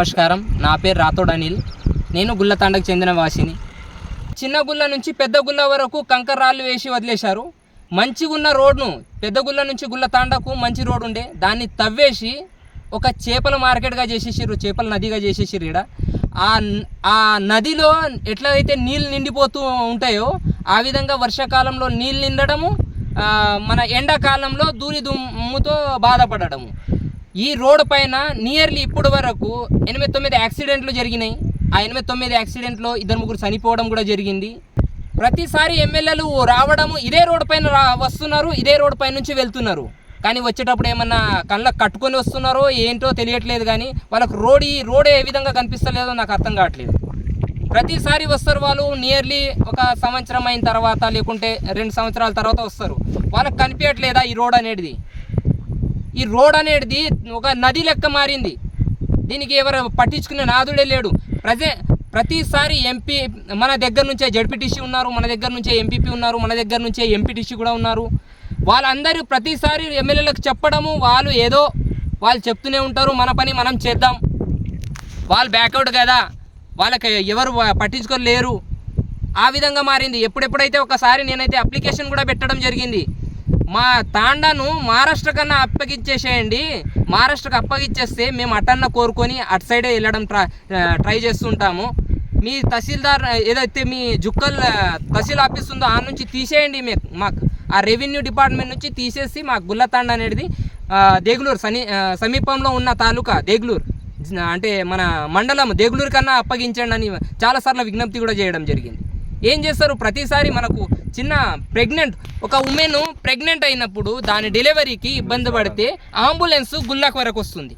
నమస్కారం. నా పేరు రాథోడ్ అనిల్ నేను గుల్లతాండకు చెందిన వాసిని. చిన్న గుల్ల నుంచి పెద్ద గుల్ల వరకు కంకర రాళ్ళు వేసి వదిలేశారు. మంచిగా ఉన్న రోడ్ను పెద్ద గుల్ల నుంచి గుల్లతాండకు మంచి రోడ్ ఉండే. దాన్ని తవ్వేసి ఒక చేపల మార్కెట్గా చేసేసారు చేపల నదిగా చేసేసారు ఇక్కడ ఆ ఆ నదిలో ఎట్లయితే నీళ్ళు నిండిపోతూ ఉంటాయో ఆ విధంగా వర్షాకాలంలో నీళ్ళు నిండడము మన ఎండాకాలంలో దూరి దుమ్ముతో బాధపడడము. ఈ రోడ్ పైన నియర్లీ ఇప్పటి వరకు ఎనిమిది తొమ్మిది యాక్సిడెంట్లు జరిగినాయి. ఆ ఎనిమిది తొమ్మిది యాక్సిడెంట్లో ఇద్దరు ముగ్గురు చనిపోవడం కూడా జరిగింది. ప్రతిసారి ఎమ్మెల్యేలు రావడము ఇదే రోడ్ పైన రా వస్తున్నారు ఇదే రోడ్ పైన నుంచి వెళ్తున్నారు. కానీ వచ్చేటప్పుడు ఏమన్నా కళ్ళకు కట్టుకొని వస్తున్నారో ఏంటో తెలియట్లేదు కానీ వాళ్ళకు రోడ్ ఈ రోడ్ ఏ విధంగా కనిపిస్తలేదో నాకు అర్థం కావట్లేదు. ప్రతిసారి వస్తారు వాళ్ళు నియర్లీ ఒక సంవత్సరం అయిన తర్వాత లేకుంటే రెండు సంవత్సరాల తర్వాత వస్తారు. వాళ్ళకి కనిపించట్లేదా ఈ రోడ్ అనేది? ఈ రోడ్ అనేది ఒక నది లెక్క మారింది. దీనికి ఎవరు పట్టించుకునే నాదుడే లేడు. ప్రజే ప్రతిసారి ఎంపీ మన దగ్గర నుంచే జడ్పీటీసీ ఉన్నారు మన దగ్గర నుంచే ఎంపీపీ ఉన్నారు మన దగ్గర నుంచే ఎంపీటీసీ కూడా ఉన్నారు. వాళ్ళందరూ ప్రతిసారి ఎమ్మెల్యేలకు చెప్పడము వాళ్ళు ఏదో వాళ్ళు చెప్తూనే ఉంటారు మన పని మనం చేద్దాం. వాళ్ళు బ్యాకౌట్ కదా వాళ్ళకి ఎవరు పట్టించుకోలేరు. ఆ విధంగా మారింది. ఎప్పుడెప్పుడైతే ఒకసారి నేనైతే అప్లికేషన్ కూడా పెట్టడం జరిగింది. మా తాండాను మహారాష్ట్ర కన్నా అప్పగించేసేయండి మహారాష్ట్రకు అప్పగిచ్చేస్తే మేము అటన్న కోరుకొని అటు సైడే వెళ్ళడం ట్రై ట్రై చేస్తుంటాము. మీ తహసీల్దార్ ఏదైతే మీ జుక్కల్ తహసీల్ ఆఫీస్ ఉందో ఆ నుంచి తీసేయండి మీకు మాకు. ఆ రెవెన్యూ డిపార్ట్మెంట్ నుంచి తీసేసి మాకు గుల్లతాండ అనేది దేగులూరు సని సమీపంలో ఉన్న తాలూకా దేగులూరు అంటే మన మండలం దేగులూరు కన్నా అప్పగించండి అని చాలాసార్లు విజ్ఞప్తి కూడా చేయడం జరిగింది. ఏం చేస్తారు? ప్రతిసారి మనకు చిన్న ప్రెగ్నెంట్ ఒక ఉమెన్ ప్రెగ్నెంట్ అయినప్పుడు దాని డెలివరీకి ఇబ్బంది పడితే అంబులెన్స్ గుల్లాకు వరకు వస్తుంది.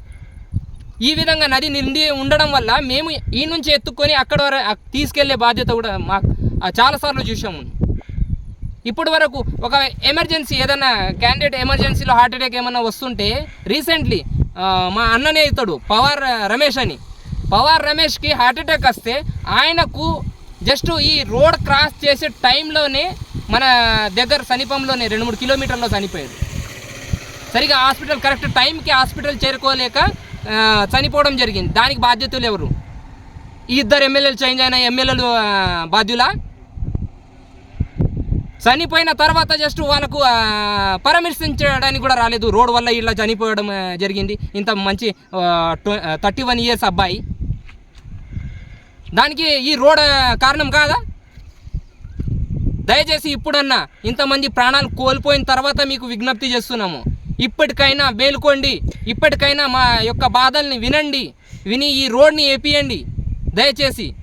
ఈ విధంగా నది నిండి ఉండడం వల్ల మేము ఈ నుంచి ఎత్తుకొని అక్కడ వరకు తీసుకెళ్ళే బాధ్యత కూడా మాకు చాలాసార్లు చూసాము ఇప్పటి వరకు ఒక ఎమర్జెన్సీ ఏదైనా క్యాండిడేట్ ఎమర్జెన్సీలో హార్ట్ అటాక్ ఏమైనా వస్తుంటే రీసెంట్లీ మా అన్ననే ఇతడు పవార్ రమేష్ అని. పవార్ రమేష్కి హార్ట్ అటాక్ వస్తే ఆయనకు జస్ట్ ఈ రోడ్ క్రాస్ చేసే టైంలోనే మన దగ్గర సమీపంలోనే రెండు మూడు కిలోమీటర్లో చనిపోయాడు. సరిగా హాస్పిటల్ కరెక్ట్ టైంకి హాస్పిటల్ చేరుకోలేక చనిపోవడం జరిగింది. దానికి బాధ్యతలు ఎవరు? ఈ ఇద్దరు ఎమ్మెల్యేలు చేంజ్ అయిన ఎమ్మెల్యేలు బాధ్యుల బాధ్యులా? చనిపోయిన తర్వాత జస్ట్ వాళ్ళకు పరామర్శించడానికి కూడా రాలేదు. రోడ్ వల్ల ఇలా చనిపోవడం జరిగింది. ఇంత మంచి థర్టీ వన్ ఇయర్స్ అబ్బాయి. దానికి ఈ రోడ్ కారణం కాదా? దయచేసి ఇప్పుడన్నా ఇంతమంది ప్రాణాలు కోల్పోయిన తర్వాత మీకు విజ్ఞప్తి చేస్తున్నాము. ఇప్పటికైనా మేలుకోండి ఇప్పటికైనా మా యొక్క బాధల్ని వినండి విని ఈ రోడ్ని ఏపియండి. దయచేసి